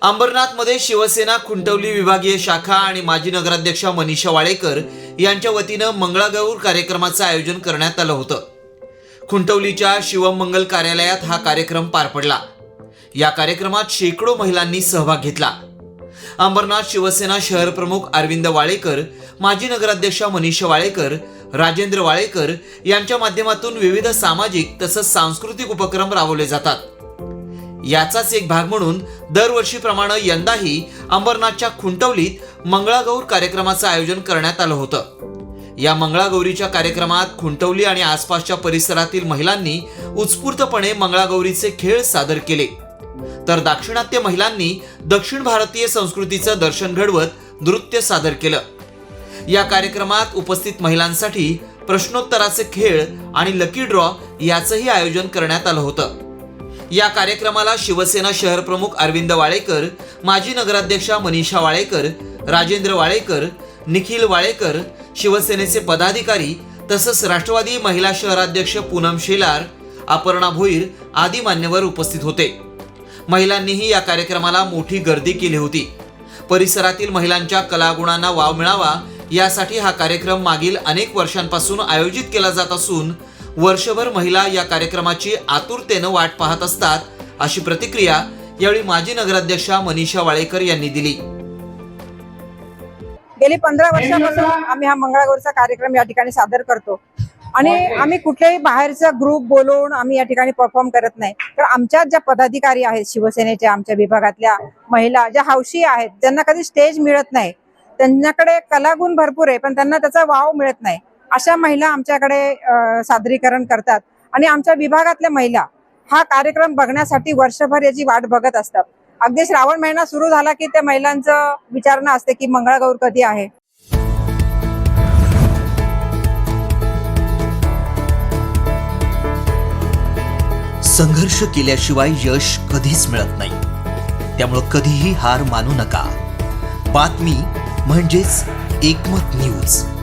अंबरनाथमध्ये शिवसेना खुंटवली विभागीय शाखा आणि माजी नगराध्यक्षा मनीषा वाळेकर यांच्या वतीनं मंगळागौर कार्यक्रमाचं आयोजन करण्यात आलं होतं. खुंटवलीच्या शिवमंगल कार्यालयात हा कार्यक्रम पार पडला. या कार्यक्रमात शेकडो महिलांनी सहभाग घेतला. अंबरनाथ शिवसेना शहर प्रमुख अरविंद वाळेकर माजी नगराध्यक्षा मनीषा वाळेकर राजेंद्र वाळेकर यांच्या माध्यमातून विविध सामाजिक तसंच सांस्कृतिक उपक्रम राबवले जातात. याचाच एक भाग म्हणून दरवर्षीप्रमाणे यंदाही अंबरनाथच्या खुंटवलीत मंगळागौर कार्यक्रमाचं आयोजन करण्यात आलं होतं. या मंगळागौरीच्या कार्यक्रमात खुंटवली आणि आसपासच्या परिसरातील महिलांनी उत्स्फूर्तपणे मंगळागौरीचे खेळ सादर केले. तर दाक्षिणात्य महिलांनी दक्षिण भारतीय संस्कृतीचं दर्शन घडवत नृत्य सादर केलं. या कार्यक्रमात उपस्थित महिलांसाठी प्रश्नोत्तराचे खेळ आणि लकी ड्रॉ याचंही आयोजन करण्यात आलं होतं. या कार्यक्रमाला शिवसेना शहर प्रमुख अरविंद वाळेकर माजी नगराध्यक्षा मनीषा वाळेकर राजेंद्र वाळेकर निखिल वाळेकर शिवसेनेचे पदाधिकारी तसंच राष्ट्रवादी महिला शहराध्यक्ष पूनम शेलार अपर्णा भोईर आदी मान्यवर उपस्थित होते. महिलांनीही या कार्यक्रमाला मोठी गर्दी केली होती. परिसरातील महिलांच्या कलागुणांना वाव मिळावा यासाठी हा कार्यक्रम मागील अनेक वर्षांपासून आयोजित केला जात असून वर्षभर महिला या कार्यक्रमाची आतुरतेनं वाट पाहत असतात अशी प्रतिक्रिया यावेळी माजी नगराध्यक्षा मनीषा वाळेकर यांनी दिली. गेली पंधरा वर्षापासून आम्ही हा मंगळागौरचा कार्यक्रम या ठिकाणी सादर करतो. आणि आम्ही कुठल्याही बाहेरचा ग्रुप बोलवून आम्ही या ठिकाणी परफॉर्म करत नाही. तर आमच्या ज्या पदाधिकारी आहेत शिवसेनेच्या आमच्या विभागातल्या महिला ज्या हौशी आहेत ज्यांना कधी स्टेज मिळत नाही त्यांच्याकडे कलागुण भरपूर आहे पण त्यांना त्याचा वाव मिळत नाही. अशा महिला आमच्याकडे अं, सादरीकरण करतात. आणि आमच्या विभागातल्या महिला हा कार्यक्रम बघण्यासाठी वर्षभर याची वाट बघत असतात. अगदी श्रावण महिना सुरू झाला की त्या महिलांचं विचारणं असते की मंगळागौर कधी आहे? संघर्ष केल्याशिवाय यश कधीच मिळत नाही. त्यामुळं कधीही हार मानू नका. बातमी म्हणजेच एकमत न्यूज.